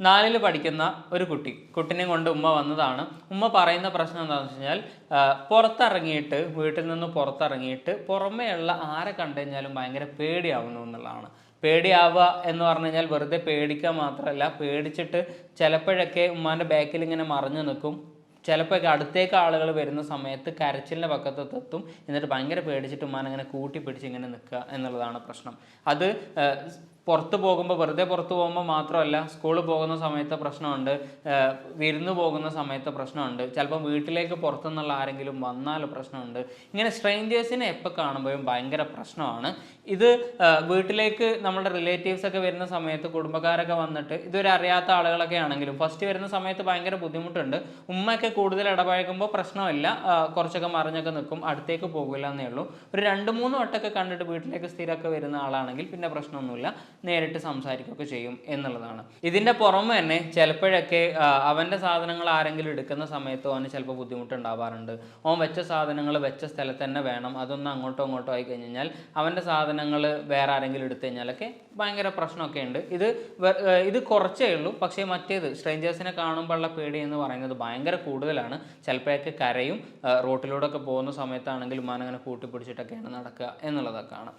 നാലിൽ പഠിക്കുന്ന ഒരു കുട്ടി. കുട്ടിനെ കൊണ്ട് ഉമ്മ വന്നതാണ്. ഉമ്മ പറയുന്ന പ്രശ്നം എന്താണെന്ന് വെച്ച് കഴിഞ്ഞാൽ പുറത്തിറങ്ങിയിട്ട് വീട്ടിൽ നിന്ന് പുറത്തിറങ്ങിയിട്ട് പുറമേയുള്ള ആരെ കണ്ടു കഴിഞ്ഞാലും ഭയങ്കര പേടിയാവുന്നു എന്നുള്ളതാണ്. പേടിയാവുക എന്ന് പറഞ്ഞു കഴിഞ്ഞാൽ വെറുതെ പേടിക്കുക മാത്രമല്ല പേടിച്ചിട്ട് ചിലപ്പോഴൊക്കെ ഉമ്മാന്റെ ബാക്കിൽ ഇങ്ങനെ മറിഞ്ഞു നിൽക്കും. ചിലപ്പോൾ അടുത്തേക്ക് ആളുകൾ വരുന്ന സമയത്ത് കരച്ചിലിന്റെ പക്കത്തെത്തും. എന്നിട്ട് ഭയങ്കര പേടിച്ചിട്ട് ഉമ്മാനെ അങ്ങനെ കൂട്ടി പിടിച്ച് ഇങ്ങനെ നിൽക്കുക എന്നുള്ളതാണ് പ്രശ്നം. അത് പുറത്ത് പോകുമ്പോൾ വെറുതെ പുറത്ത് പോകുമ്പോൾ മാത്രമല്ല സ്കൂളിൽ പോകുന്ന സമയത്ത് പ്രശ്നമുണ്ട് വിരുന്ന് പോകുന്ന സമയത്ത് പ്രശ്നമുണ്ട്. ചിലപ്പോൾ വീട്ടിലേക്ക് പുറത്തുനിന്നുള്ള ആരെങ്കിലും വന്നാൽ പ്രശ്നമുണ്ട്. ഇങ്ങനെ സ്ട്രേഞ്ചേഴ്സിനെ എപ്പോൾ കാണുമ്പോഴും ഭയങ്കര പ്രശ്നമാണ്. ഇത് വീട്ടിലേക്ക് നമ്മുടെ റിലേറ്റീവ്സ് ഒക്കെ വരുന്ന സമയത്ത് കുടുംബക്കാരൊക്കെ വന്നിട്ട് ഇതുവരെ അറിയാത്ത ആളുകളൊക്കെ ആണെങ്കിലും ഫസ്റ്റ് വരുന്ന സമയത്ത് ഭയങ്കര ബുദ്ധിമുട്ടുണ്ട്. ഉമ്മയൊക്കെ കൂടുതൽ ഇടപഴകുമ്പോൾ പ്രശ്നമില്ല. കുറച്ചൊക്കെ മറിഞ്ഞൊക്കെ നിൽക്കും അടുത്തേക്ക് പോകില്ല എന്നേ ഉള്ളൂ. ഒരു രണ്ട് മൂന്ന് വട്ടമൊക്കെ കണ്ടിട്ട് വീട്ടിലേക്ക് സ്ഥിരമൊക്കെ വരുന്ന ആളാണെങ്കിൽ പിന്നെ പ്രശ്നമൊന്നുമില്ല. നേരിട്ട് സംസാരിക്കുകയൊക്കെ ചെയ്യും എന്നുള്ളതാണ്. ഇതിന്റെ പുറമെ തന്നെ ചിലപ്പോഴൊക്കെ അവന്റെ സാധനങ്ങൾ ആരെങ്കിലും എടുക്കുന്ന സമയത്ത് അവന് ചിലപ്പോൾ ബുദ്ധിമുട്ടുണ്ടാവാറുണ്ട്. ഓൻ വെച്ച സാധനങ്ങൾ വെച്ച സ്ഥലത്ത് തന്നെ വേണം. അതൊന്ന് അങ്ങോട്ടോ ഇങ്ങോട്ടോ ആയി കഴിഞ്ഞ് കഴിഞ്ഞാൽ അവന്റെ സാധനങ്ങൾ വേറെ ആരെങ്കിലും എടുത്തു കഴിഞ്ഞാലൊക്കെ ഭയങ്കര പ്രശ്നമൊക്കെ ഉണ്ട്. ഇത് ഇത് കുറച്ചേ ഉള്ളൂ. പക്ഷേ മറ്റേത് സ്ട്രേഞ്ചേഴ്സിനെ കാണുമ്പോഴുള്ള പേടി എന്ന് പറയുന്നത് ഭയങ്കര കൂടുതലാണ്. ചിലപ്പോഴൊക്കെ കരയും റോട്ടിലൂടെ ഒക്കെ പോകുന്ന സമയത്താണെങ്കിൽ അങ്ങനെ കൂട്ടിപ്പിടിച്ചിട്ടൊക്കെയാണ് നടക്കുക എന്നുള്ളതൊക്കെയാണ്.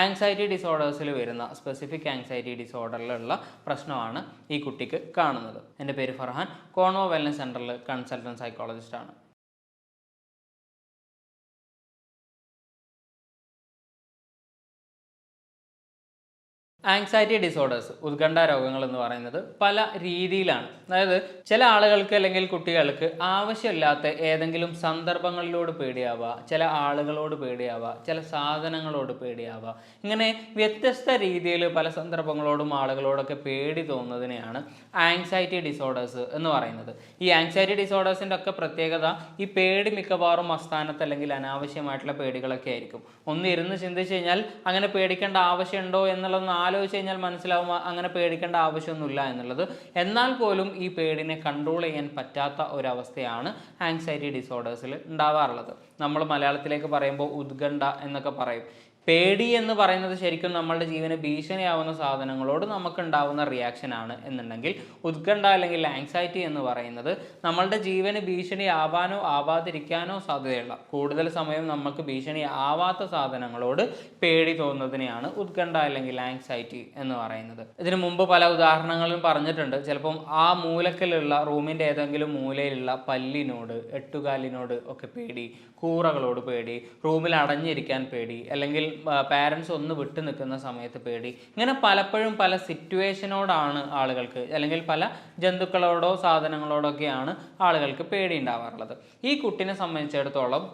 ആങ്സൈറ്റി ഡിസോർഡേഴ്സിൽ വരുന്ന സ്പെസിഫിക് ആങ്സൈറ്റി ഡിസോർഡറിലുള്ള പ്രശ്നമാണ് ഈ കുട്ടിക്ക് കാണുന്നത്. എന്റെ പേര് ഫർഹാൻ കോണോ വെൽനസ് സെന്ററിൽ കൺസൾട്ടന്റ് സൈക്കോളജിസ്റ്റാണ് ആങ്സൈറ്റി ഡിസോർഡേഴ്സ് ഉത്കണ്ഠ രോഗങ്ങൾ എന്ന് പറയുന്നത് പല രീതിയിലാണ്. അതായത് ചില ആളുകൾക്ക് അല്ലെങ്കിൽ കുട്ടികൾക്ക് ആവശ്യമില്ലാത്ത ഏതെങ്കിലും സന്ദർഭങ്ങളിലോട് പേടിയാവുക ചില ആളുകളോട് പേടിയാവുക ചില സാധനങ്ങളോട് പേടിയാവുക ഇങ്ങനെ വ്യത്യസ്ത രീതിയിൽ പല സന്ദർഭങ്ങളോടും ആളുകളോടൊക്കെ പേടി തോന്നുന്നതിനെയാണ് ആങ്സൈറ്റി ഡിസോർഡേഴ്സ് എന്ന് പറയുന്നത്. ഈ ആങ്സൈറ്റി ഡിസോർഡേഴ്സിന്റെ ഒക്കെ പ്രത്യേകത ഈ പേടി മിക്കവാറും അസ്ഥാനത്ത് അല്ലെങ്കിൽ അനാവശ്യമായിട്ടുള്ള പേടികളൊക്കെ ആയിരിക്കും. ഒന്ന് ഇരുന്ന് ചിന്തിച്ച് കഴിഞ്ഞാൽ അങ്ങനെ പേടിക്കേണ്ട ആവശ്യമുണ്ടോ എന്നുള്ളതൊന്ന് ആലോചിച്ച് കഴിഞ്ഞാൽ മനസ്സിലാവും അങ്ങനെ പേടിക്കേണ്ട ആവശ്യമൊന്നുമില്ല എന്നുള്ളത്. എന്നാൽ പോലും ഈ പേടിനെ കൺട്രോൾ ചെയ്യാൻ പറ്റാത്ത ഒരവസ്ഥയാണ് ആങ്സൈറ്റി ഡിസോർഡേഴ്സിൽ ഉണ്ടാവാറുള്ളത്. നമ്മൾ മലയാളത്തിലേക്ക് പറയുമ്പോൾ ഉത്കണ്ഠ എന്നൊക്കെ പറയും. പേടി എന്ന് പറയുന്നത് ശരിക്കും നമ്മളുടെ ജീവന് ഭീഷണിയാവുന്ന സാധനങ്ങളോട് നമുക്കുണ്ടാവുന്ന റിയാക്ഷൻ ആണ് എന്നുണ്ടെങ്കിൽ ഉത്കണ്ഠ അല്ലെങ്കിൽ ആങ്സൈറ്റി എന്ന് പറയുന്നത് നമ്മളുടെ ജീവന് ഭീഷണി ആവാനോ ആവാതിരിക്കാനോ സാധ്യതയുള്ള കൂടുതൽ സമയം നമുക്ക് ഭീഷണി ആവാത്ത സാധനങ്ങളോട് പേടി തോന്നുന്നതിനെയാണ് ഉത്കണ്ഠ അല്ലെങ്കിൽ ആങ്സൈറ്റി എന്ന് പറയുന്നത്. ഇതിനു മുമ്പ് പല ഉദാഹരണങ്ങളും പറഞ്ഞിട്ടുണ്ട്. ചിലപ്പം ആ മൂലക്കലുള്ള റൂമിന്റെ ഏതെങ്കിലും മൂലയിലുള്ള പല്ലിനോട് എട്ടുകാലിനോട് ഒക്കെ പേടി കൂറകളോട് പേടി റൂമിൽ അടഞ്ഞിരിക്കാൻ പേടി അല്ലെങ്കിൽ പാരൻസ് ഒന്ന് വിട്ടു നിൽക്കുന്ന സമയത്ത് പേടി. ഇങ്ങനെ പലപ്പോഴും പല സിറ്റുവേഷനോടാണ് ആളുകൾക്ക് അല്ലെങ്കിൽ പല ജന്തുക്കളോടോ സാധനങ്ങളോടൊക്കെയാണ് ആളുകൾക്ക് പേടി ഉണ്ടാവാറുള്ളത്. ഈ കുട്ടിനെ സംബന്ധിച്ചിടത്തോളം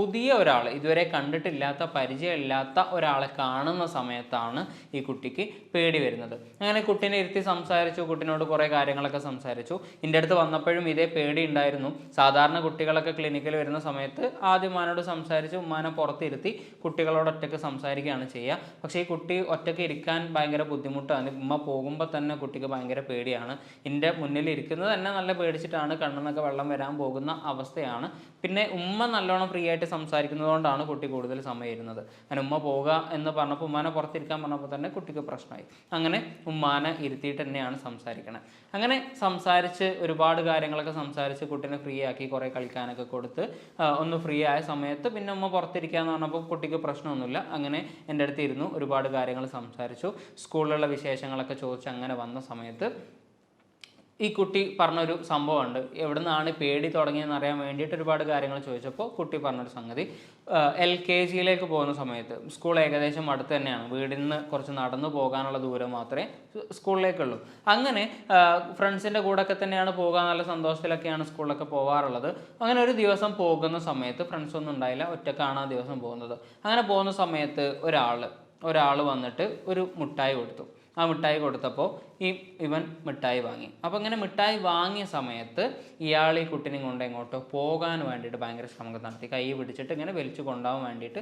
പുതിയ ഒരാൾ ഇതുവരെ കണ്ടിട്ടില്ലാത്ത പരിചയമില്ലാത്ത ഒരാളെ കാണുന്ന സമയത്താണ് ഈ കുട്ടിക്ക് പേടി വരുന്നത്. അങ്ങനെ കുട്ടീനെ ഇരുത്തി സംസാരിച്ചു കുട്ടീനോട് കുറേ കാര്യങ്ങളൊക്കെ സംസാരിച്ചു. എന്റെ അടുത്ത് വന്നപ്പോഴും ഇതേ പേടി ഉണ്ടായിരുന്നു. സാധാരണ കുട്ടികളൊക്കെ ക്ലിനിക്കിൽ വരുന്ന സമയത്ത് ആദ്യം ഉമ്മാനോട് സംസാരിച്ച് ഉമ്മാനെ പുറത്തിരുത്തി കുട്ടികളോട് ഒറ്റയ്ക്ക് സംസാരിക്കുകയാണ് ചെയ്യുക. പക്ഷേ ഈ കുട്ടി ഒറ്റയ്ക്ക് ഇരിക്കാൻ ഭയങ്കര ബുദ്ധിമുട്ടാണ്. ഉമ്മ പോകുമ്പോൾ തന്നെ കുട്ടിക്ക് ഭയങ്കര പേടിയാണ്. എന്റെ മുന്നിൽ ഇരിക്കുന്നത് തന്നെ നല്ല പേടിച്ചിട്ടാണ് കണ്ണെന്നൊക്കെ വെള്ളം വരാൻ പോകുന്ന അവസ്ഥയാണ്. പിന്നെ ഉമ്മ നല്ലോണം ഫ്രീ ആയിട്ട് സംസാരിക്കുന്നതുകൊണ്ടാണ് കുട്ടി കൂടുതൽ സമയം ഇരുന്നത് അങ്ങനെ ഉമ്മ പോകുക എന്ന് പറഞ്ഞപ്പോൾ ഉമ്മാനെ പുറത്തിരിക്കാൻ പറഞ്ഞപ്പോൾ തന്നെ കുട്ടിക്ക് പ്രശ്നമായി. അങ്ങനെ ഉമ്മാനെ ഇരുത്തിയിട്ട് തന്നെയാണ് സംസാരിക്കണത് അങ്ങനെ സംസാരിച്ച് ഒരുപാട് കാര്യങ്ങളൊക്കെ സംസാരിച്ച് കുട്ടീനെ ഫ്രീ ആക്കി കുറേ കളിക്കാനൊക്കെ കൊടുത്ത് ഒന്ന് ഫ്രീ ആയ സമയത്ത് പിന്നെ ഉമ്മ പുറത്തിരിക്കാന്ന് പറഞ്ഞപ്പോൾ കുട്ടിക്ക് പ്രശ്നമൊന്നുമില്ല. അങ്ങനെ എന്റെ അടുത്ത് ഇരുന്നു ഒരുപാട് കാര്യങ്ങൾ സംസാരിച്ചു. സ്കൂളിലുള്ള വിശേഷങ്ങളൊക്കെ ചോദിച്ച് അങ്ങനെ വന്ന സമയത്ത് ഈ കുട്ടി പറഞ്ഞൊരു സംഭവമുണ്ട്. എവിടെ നിന്നാണ് പേടി തുടങ്ങിയെന്ന് അറിയാൻ വേണ്ടിയിട്ട് ഒരുപാട് കാര്യങ്ങൾ ചോദിച്ചപ്പോൾ കുട്ടി പറഞ്ഞൊരു സംഗതി. എൽ കെ ജിയിലേക്ക് പോകുന്ന സമയത്ത് സ്കൂൾ ഏകദേശം അടുത്ത് തന്നെയാണ്. വീടിൽ നിന്ന് കുറച്ച് നടന്നു പോകാനുള്ള ദൂരം മാത്രമേ സ്കൂളിലേക്കുള്ളൂ. അങ്ങനെ ഫ്രണ്ട്സിന്റെ കൂടെയൊക്കെ തന്നെയാണ് പോകാൻ നല്ല സന്തോഷത്തിലൊക്കെയാണ് സ്കൂളിലൊക്കെ പോകാറുള്ളത്. അങ്ങനെ ഒരു ദിവസം പോകുന്ന സമയത്ത് ഫ്രണ്ട്സൊന്നും ഉണ്ടായില്ല. ഒറ്റക്കാണ് ആ ദിവസം പോകുന്നത്. അങ്ങനെ പോകുന്ന സമയത്ത് ഒരാൾ ഒരാൾ വന്നിട്ട് ഒരു മുട്ടായി കൊടുത്തു. ആ മിഠായി കൊടുത്തപ്പോൾ ഈ ഇവൻ മിഠായി വാങ്ങി. അപ്പോൾ ഇങ്ങനെ മിഠായി വാങ്ങിയ സമയത്ത് ഇയാൾ ഈ കുട്ടിനെ കൊണ്ട് എങ്ങോട്ടോ പോകാൻ വേണ്ടിയിട്ട് ഭയങ്കര ശ്രമം നടത്തി. കൈ പിടിച്ചിട്ട് ഇങ്ങനെ വലിച്ചു കൊണ്ടുപോകാൻ വേണ്ടിയിട്ട്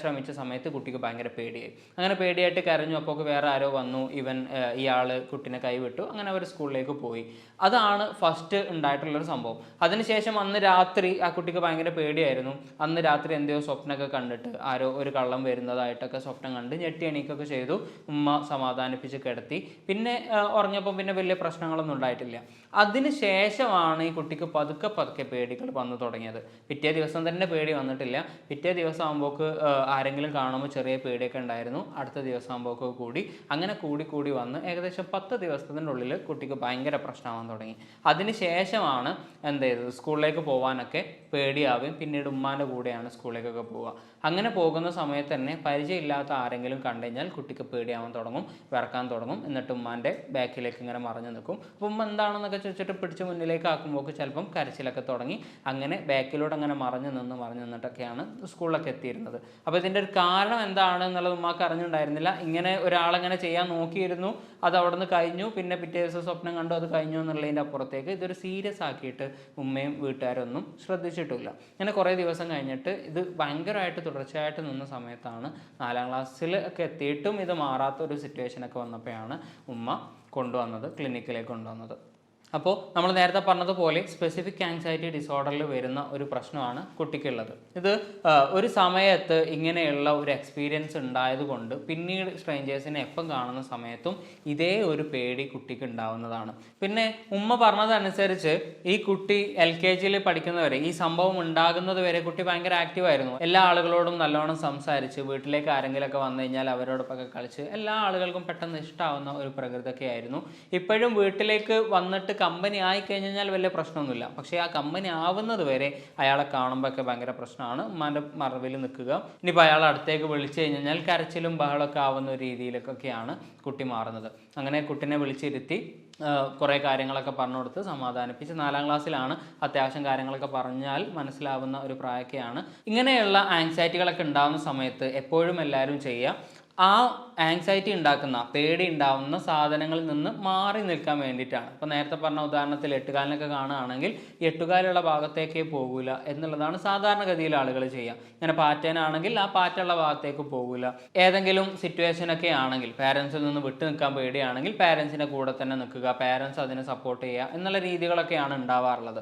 ശ്രമിച്ച സമയത്ത് കുട്ടിക്ക് ഭയങ്കര പേടിയായി. അങ്ങനെ പേടിയായിട്ട് കരഞ്ഞു. അപ്പോൾ വേറെ ആരോ വന്നു. ഇവൻ ഇയാൾ കുട്ടിനെ കൈവിട്ടു അങ്ങനെ അവർ സ്കൂളിലേക്ക് പോയി. അതാണ് ഫസ്റ്റ് ഉണ്ടായിട്ടുള്ളൊരു സംഭവം. അതിനുശേഷം അന്ന് രാത്രി ആ കുട്ടിക്ക് ഭയങ്കര പേടിയായിരുന്നു. അന്ന് രാത്രി എന്തെയോ സ്വപ്നമൊക്കെ കണ്ടിട്ട് ആരോ ഒരു കള്ളം വരുന്നതായിട്ടൊക്കെ സ്വപ്നം കണ്ട് ഞെട്ടി എണീക്കൊക്കെ ചെയ്തു. ഉമ്മ സമാധാനിപ്പിച്ച് കിടത്തി. പിന്നെ ഉറങ്ങിയപ്പോൾ പിന്നെ വലിയ പ്രശ്നങ്ങളൊന്നും ഉണ്ടായിട്ടില്ല. അതിന് ശേഷമാണ് ഈ കുട്ടിക്ക് പതുക്കെ പതുക്കെ പേടികൾ വന്നു തുടങ്ങിയത്. പിറ്റേ ദിവസം തന്നെ പേടി വന്നിട്ടില്ല. പിറ്റേ ദിവസം ആകുമ്പോൾക്ക് ആരെങ്കിലും കാണുമ്പോൾ ചെറിയ പേടിയൊക്കെ ഉണ്ടായിരുന്നു. അടുത്ത ദിവസം ആകുമ്പോൾക്ക് കൂടി. അങ്ങനെ കൂടി കൂടി വന്ന് ഏകദേശം പത്ത് ദിവസത്തിന്റെ ഉള്ളിൽ കുട്ടിക്ക് ഭയങ്കര പ്രശ്നമാകാൻ തുടങ്ങി. അതിന് ശേഷമാണ് എന്ത് ചെയ്തത്? സ്കൂളിലേക്ക് പോകാനൊക്കെ പേടിയാവുകയും പിന്നീട് ഉമ്മാന്റെ കൂടെയാണ് സ്കൂളിലേക്കൊക്കെ പോവുക. അങ്ങനെ പോകുന്ന സമയത്ത് തന്നെ പരിചയമില്ലാത്ത ആരെങ്കിലും കണ്ടു കഴിഞ്ഞാൽ കുട്ടിക്ക് പേടിയാവാൻ തുടങ്ങും വിറക്കാൻ തുടങ്ങും. എന്നിട്ട് ഉമ്മാന്റെ ബാക്കിലേക്ക് ഇങ്ങനെ മറഞ്ഞു നിൽക്കും. അപ്പം എന്താണെന്നൊക്കെ ചോദിച്ചിട്ട് പിടിച്ച് മുന്നിലേക്ക് ആക്കുമ്പോൾ ചിലപ്പം കരച്ചിലൊക്കെ തുടങ്ങി അങ്ങനെ ബാക്കിലൂടെ അങ്ങനെ മറഞ്ഞു നിന്ന് മറഞ്ഞു നിന്നിട്ടൊക്കെയാണ് സ്കൂളിലൊക്കെ എത്തിയിരുന്നത്. അപ്പോൾ ഇതിന്റെ ഒരു കാരണം എന്താണ് എന്നുള്ളത് ഉമ്മാക്ക് അറിഞ്ഞിട്ടുണ്ടായിരുന്നില്ല ഇങ്ങനെ ഒരാളങ്ങനെ ചെയ്യാൻ നോക്കിയിരുന്നു അത് അവിടെ നിന്ന് കഴിഞ്ഞു. പിന്നെ പിറ്റേ ദിവസം സ്വപ്നം കണ്ടു അത് കഴിഞ്ഞു എന്നുള്ളതിന്റെ അപ്പുറത്തേക്ക് ഇതൊരു സീരിയസ് ആക്കിയിട്ട് ഉമ്മയും വീട്ടുകാരൊന്നും ശ്രദ്ധിച്ചിട്ടില്ല. അങ്ങനെ കുറേ ദിവസം കഴിഞ്ഞിട്ട് ഇത് ഭയങ്കരമായിട്ട് തുടർച്ചയായിട്ട് നിന്ന സമയത്താണ് നാലാം ക്ലാസ്സിൽ ഒക്കെ എത്തിയിട്ടും ഇത് മാറാത്ത ഒരു സിറ്റുവേഷനൊക്കെ വന്നപ്പോഴാണ് ഉമ്മ കൊണ്ടുവന്നത് ക്ലിനിക്കിലേക്ക് കൊണ്ടുവന്നത്. അപ്പോൾ നമ്മൾ നേരത്തെ പറഞ്ഞതുപോലെ സ്പെസിഫിക് ആങ്സൈറ്റി ഡിസോർഡറിൽ വരുന്ന ഒരു പ്രശ്നമാണ് കുട്ടിക്കുള്ളത്. ഇത് ഒരു സമയത്ത് ഇങ്ങനെയുള്ള ഒരു എക്സ്പീരിയൻസ് ഉണ്ടായതുകൊണ്ട് പിന്നീട് സ്ട്രേഞ്ചേഴ്സിനെ എപ്പം കാണുന്ന സമയത്തും ഇതേ ഒരു പേടി കുട്ടിക്ക് ഉണ്ടാവുന്നതാണ്. പിന്നെ ഉമ്മ പറഞ്ഞതനുസരിച്ച് ഈ കുട്ടി എൽ കെ ജിയിൽ പഠിക്കുന്നവരെ ഈ സംഭവം ഉണ്ടാകുന്നത് വരെ കുട്ടി ഭയങ്കര ആക്റ്റീവായിരുന്നു എല്ലാ ആളുകളോടും നല്ലോണം സംസാരിച്ച് വീട്ടിലേക്ക് ആരെങ്കിലുമൊക്കെ വന്നു കഴിഞ്ഞാൽ അവരോടൊപ്പമൊക്കെ കളിച്ച് എല്ലാ ആളുകൾക്കും പെട്ടെന്ന് ഇഷ്ടമാവുന്ന ഒരു പ്രകൃതിയൊക്കെ ആയിരുന്നു ഇപ്പോഴും വീട്ടിലേക്ക് വന്നിട്ട് കമ്പനി ആയി കഴിഞ്ഞാൽ വലിയ പ്രശ്നമൊന്നുമില്ല. പക്ഷേ ആ കമ്പനി ആവുന്നത് വരെ അയാളെ കാണുമ്പോൾ ഒക്കെ ഭയങ്കര പ്രശ്നമാണ്. ഉമ്മാന്റെ മറവിൽ നിൽക്കുക. ഇനിയിപ്പോൾ അയാൾ അടുത്തേക്ക് വിളിച്ചു കഴിഞ്ഞാൽ കരച്ചിലും ബഹളമൊക്കെ ആവുന്ന ഒരു രീതിയിലൊക്കെയാണ് കുട്ടി മാറുന്നത്. അങ്ങനെ കുട്ടിനെ വിളിച്ചിരുത്തി കുറേ കാര്യങ്ങളൊക്കെ പറഞ്ഞു കൊടുത്ത് സമാധാനിപ്പിച്ച് നാലാം ക്ലാസ്സിലാണ് അത്യാവശ്യം കാര്യങ്ങളൊക്കെ പറഞ്ഞാൽ മനസ്സിലാവുന്ന ഒരു പ്രായമൊക്കെയാണ് ഇങ്ങനെയുള്ള ആങ്സൈറ്റികളൊക്കെ ഉണ്ടാകുന്ന സമയത്ത് എപ്പോഴും എല്ലാവരും ചെയ്യുക. ആ ആങ്സൈറ്റി ഉണ്ടാക്കുന്ന പേടി ഉണ്ടാവുന്ന സാധനങ്ങളിൽ നിന്ന് മാറി നിൽക്കാൻ വേണ്ടിയിട്ടാണ്. ഇപ്പോൾ നേരത്തെ പറഞ്ഞ ഉദാഹരണത്തിൽ എട്ടുകാലിനൊക്കെ കാണുകയാണെങ്കിൽ എട്ടുകാലുള്ള ഭാഗത്തേക്കേ പോകില്ല എന്നുള്ളതാണ് സാധാരണഗതിയിൽ ആളുകൾ ചെയ്യുക. ഇങ്ങനെ പാറ്റേനാണെങ്കിൽ ആ പാറ്റുള്ള ഭാഗത്തേക്ക് പോകില്ല ഏതെങ്കിലും സിറ്റുവേഷനൊക്കെ ആണെങ്കിൽ പാരൻസിൽ നിന്ന് വിട്ടു നിൽക്കാൻ പേടിയാണെങ്കിൽ പാരൻസിന്റെ കൂടെ തന്നെ നിൽക്കുക പാരൻസ് അതിനെ സപ്പോർട്ട് ചെയ്യുക എന്നുള്ള രീതികളൊക്കെയാണ് ഉണ്ടാവാറുള്ളത്.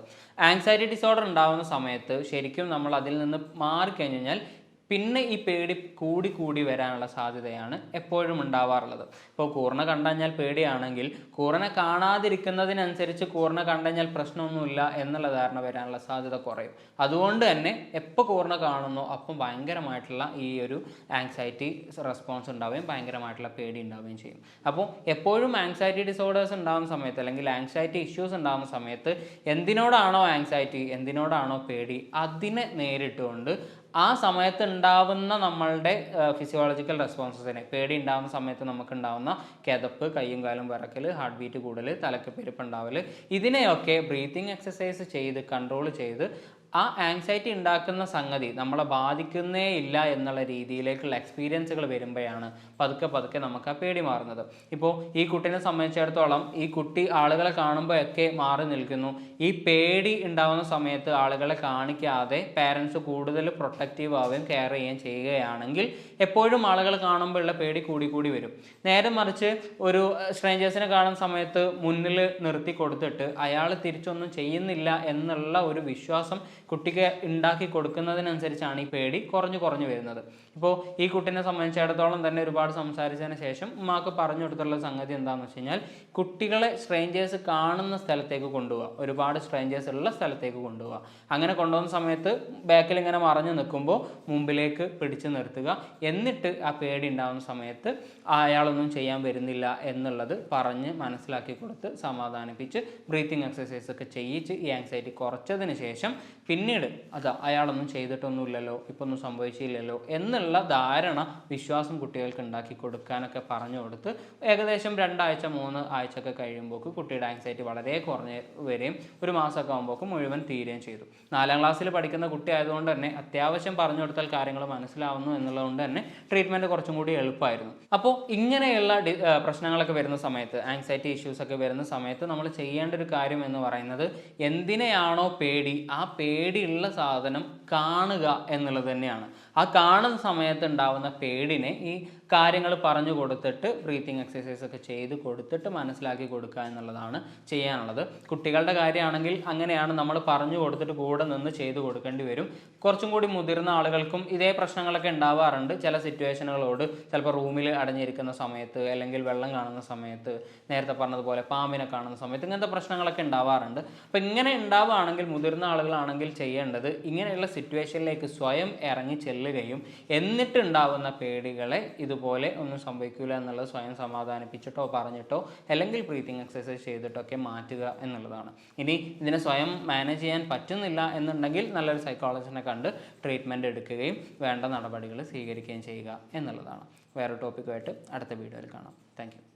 ആങ്സൈറ്റി ഡിസോർഡർ ഉണ്ടാകുന്ന സമയത്ത് ശരിക്കും നമ്മൾ അതിൽ നിന്ന് മാറിക്കഴിഞ്ഞ് കഴിഞ്ഞാൽ പിന്നെ ഈ പേടി കൂടി കൂടി വരാനുള്ള സാധ്യതയാണ് എപ്പോഴും ഉണ്ടാവാറുള്ളത്. ഇപ്പോൾ കൂർണ കണ്ടുകഴിഞ്ഞാൽ പേടിയാണെങ്കിൽ കൂർണ കാണാതിരിക്കുന്നതിനനുസരിച്ച് കൂർണ കണ്ടുകഴിഞ്ഞാൽ പ്രശ്നമൊന്നുമില്ല എന്നുള്ള ധാരണ വരാനുള്ള സാധ്യത കുറയും. അതുകൊണ്ട് തന്നെ എപ്പോൾ കൂർണ കാണുന്നോ അപ്പം ഭയങ്കരമായിട്ടുള്ള ഈ ഒരു ആങ്സൈറ്റി റെസ്പോൺസ് ഉണ്ടാവുകയും ഭയങ്കരമായിട്ടുള്ള പേടി ഉണ്ടാവുകയും ചെയ്യും. അപ്പോൾ എപ്പോഴും ആങ്സൈറ്റി ഡിസോർഡേഴ്സ് ഉണ്ടാകുന്ന സമയത്ത് അല്ലെങ്കിൽ ആങ്സൈറ്റി ഇഷ്യൂസ് ഉണ്ടാകുന്ന സമയത്ത് എന്തിനോടാണോ ആങ്സൈറ്റി എന്തിനോടാണോ പേടി അതിനെ നേരിട്ടുകൊണ്ട് ആ സമയത്ത് ഉണ്ടാവുന്ന നമ്മളുടെ ഫിസിയോളജിക്കൽ റെസ്പോൺസസിനെ പേടി ഉണ്ടാകുന്ന സമയത്ത് നമുക്ക് ഉണ്ടാകുന്ന കിതപ്പ് കയ്യും കാലും വിറക്കൽ ഹാർട്ട് ബീറ്റ് കൂടൽ തലക്ക് പെരുപ്പ് ഉണ്ടാവൽ ഇതിനെയൊക്കെ ബ്രീത്തിങ് എക്സസൈസ് ചെയ്ത് കൺട്രോൾ ചെയ്ത് ആ ആങ്സൈറ്റി ഉണ്ടാക്കുന്ന സംഗതി നമ്മളെ ബാധിക്കുന്നേ ഇല്ല എന്നുള്ള രീതിയിലേക്കുള്ള എക്സ്പീരിയൻസുകൾ വരുമ്പോഴാണ് പതുക്കെ പതുക്കെ നമുക്ക് ആ പേടി മാറുന്നത്. ഇപ്പോൾ ഈ കുട്ടീനെ സംബന്ധിച്ചിടത്തോളം ഈ കുട്ടി ആളുകളെ കാണുമ്പോഴൊക്കെ മാറി നിൽക്കുന്നു. ഈ പേടി ഉണ്ടാവുന്ന സമയത്ത് ആളുകളെ കാണിക്കാതെ പാരൻസ് കൂടുതൽ പ്രൊട്ടക്റ്റീവ് ആവുകയും കെയർ ചെയ്യുകയും ചെയ്യുകയാണെങ്കിൽ എപ്പോഴും ആളുകൾ കാണുമ്പോൾ ഉള്ള പേടി കൂടി കൂടി വരും. നേരെ മറിച്ച് ഒരു സ്ട്രേഞ്ചേഴ്സിനെ കാണുന്ന സമയത്ത് മുന്നിൽ നിർത്തി കൊടുത്തിട്ട് അയാൾ തിരിച്ചൊന്നും ചെയ്യുന്നില്ല എന്നുള്ള ഒരു വിശ്വാസം കുട്ടിക്ക് ഉണ്ടാക്കി കൊടുക്കുന്നതിനനുസരിച്ചാണ് ഈ പേടി കുറഞ്ഞു കുറഞ്ഞു വരുന്നത്. ഇപ്പോൾ ഈ കുട്ടീനെ സംബന്ധിച്ചിടത്തോളം തന്നെ ഒരുപാട് സംസാരിച്ചതിന് ശേഷം ഉമ്മാക്ക് പറഞ്ഞു കൊടുത്തുള്ള സംഗതി എന്താണെന്ന് വെച്ച് കഴിഞ്ഞാൽ കുട്ടികളെ സ്ട്രേഞ്ചേഴ്സ് കാണുന്ന സ്ഥലത്തേക്ക് കൊണ്ടുപോവുക ഒരുപാട് സ്ട്രേഞ്ചേഴ്സ് ഉള്ള സ്ഥലത്തേക്ക് കൊണ്ടുപോവുക അങ്ങനെ കൊണ്ടുപോകുന്ന സമയത്ത് ബാക്കിൽ ഇങ്ങനെ മറഞ്ഞു നിൽക്കുമ്പോൾ മുമ്പിലേക്ക് പിടിച്ചു നിർത്തുക. എന്നിട്ട് ആ പേടി ഉണ്ടാകുന്ന സമയത്ത് അയാളൊന്നും ചെയ്യാൻ വരുന്നില്ല എന്നുള്ളത് പറഞ്ഞ് മനസ്സിലാക്കി കൊടുത്ത് സമാധാനിപ്പിച്ച് ബ്രീത്തിങ് എക്സസൈസ് ഒക്കെ ചെയ്യിച്ച് ഈ ആങ്സൈറ്റി കുറച്ചതിന് ശേഷം പിന്നീട് അതാ അയാളൊന്നും ചെയ്തിട്ടൊന്നുമില്ലല്ലോ ഇപ്പം ഒന്നും സംഭവിച്ചില്ലല്ലോ എന്നുള്ള ധാരണ വിശ്വാസം കുട്ടികൾക്ക് ഉണ്ടാക്കി കൊടുക്കാനൊക്കെ പറഞ്ഞു കൊടുത്ത് ഏകദേശം രണ്ടാഴ്ച മൂന്ന് ആഴ്ചയൊക്കെ കഴിയുമ്പോൾ കുട്ടിയുടെ ആങ്സൈറ്റി വളരെ കുറഞ്ഞ് വരികയും ഒരു മാസമൊക്കെ ആകുമ്പോൾ മുഴുവൻ തീരുകയും ചെയ്തു. നാലാം ക്ലാസ്സിൽ പഠിക്കുന്ന കുട്ടി ആയതുകൊണ്ട് തന്നെ അത്യാവശ്യം പറഞ്ഞു കൊടുത്താൽ കാര്യങ്ങൾ മനസ്സിലാവുന്നു എന്നുള്ളതുകൊണ്ട് തന്നെ ട്രീറ്റ്മെന്റ് കുറച്ചും കൂടി എളുപ്പമായിരുന്നു. അപ്പോൾ ഇങ്ങനെയുള്ള പ്രശ്നങ്ങളൊക്കെ വരുന്ന സമയത്ത് ആങ്സൈറ്റി ഇഷ്യൂസ് ഒക്കെ വരുന്ന സമയത്ത് നമ്മൾ ചെയ്യേണ്ട ഒരു കാര്യം എന്ന് പറയുന്നത് എന്തിനെയാണോ പേടി ആ പേടിയുള്ള സാധനം കാണുക എന്നുള്ളത് തന്നെയാണ്. ആ കാണുന്ന സമയത്ത് ഉണ്ടാവുന്ന പേടിനെ ഈ കാര്യങ്ങൾ പറഞ്ഞു കൊടുത്തിട്ട് ബ്രീത്തിങ് എക്സസൈസ് ഒക്കെ ചെയ്ത് കൊടുത്തിട്ട് മനസ്സിലാക്കി കൊടുക്കുക എന്നുള്ളതാണ് ചെയ്യാനുള്ളത്. കുട്ടികളുടെ കാര്യമാണെങ്കിൽ അങ്ങനെയാണ് നമ്മൾ പറഞ്ഞു കൊടുത്തിട്ട് കൂടെ നിന്ന് ചെയ്ത് കൊടുക്കേണ്ടി വരും. കുറച്ചും കൂടി മുതിർന്ന ആളുകൾക്കും ഇതേ പ്രശ്നങ്ങളൊക്കെ ഉണ്ടാവാറുണ്ട്. ചില സിറ്റുവേഷനുകളോട് ചിലപ്പോൾ റൂമിൽ അടഞ്ഞിരിക്കുന്ന സമയത്ത് അല്ലെങ്കിൽ വെള്ളം കാണുന്ന സമയത്ത് നേരത്തെ പറഞ്ഞതുപോലെ പാമ്പിനെ കാണുന്ന സമയത്ത് ഇങ്ങനത്തെ പ്രശ്നങ്ങളൊക്കെ ഉണ്ടാവാറുണ്ട്. അപ്പോൾ ഇങ്ങനെ ഉണ്ടാവുകയാണെങ്കിൽ മുതിർന്ന ആളുകളാണെങ്കിൽ ചെയ്യേണ്ടത് ഇങ്ങനെയുള്ള സിറ്റുവേഷനിലേക്ക് സ്വയം ഇറങ്ങി ചെല്ലുകയും എന്നിട്ടുണ്ടാവുന്ന പേടികളെ ഇതുപോലെ ഒന്നും സംഭവിക്കില്ല എന്നുള്ളത് സ്വയം സമാധാനിപ്പിച്ചിട്ടോ പറഞ്ഞിട്ടോ അല്ലെങ്കിൽ ബ്രീത്തിങ് എക്സസൈസ് ചെയ്തിട്ടൊക്കെ മാറ്റുക എന്നുള്ളതാണ്. ഇനി ഇതിനെ സ്വയം മാനേജ് ചെയ്യാൻ പറ്റുന്നില്ല എന്നുണ്ടെങ്കിൽ നല്ലൊരു സൈക്കോളജിനെ കണ്ട് ട്രീറ്റ്മെന്റ് എടുക്കുകയും വേണ്ട നടപടികൾ സ്വീകരിക്കുകയും ചെയ്യുക എന്നുള്ളതാണ്. വേറെ ടോപ്പിക്കുമായിട്ട് അടുത്ത വീഡിയോയിൽ കാണാം. താങ്ക്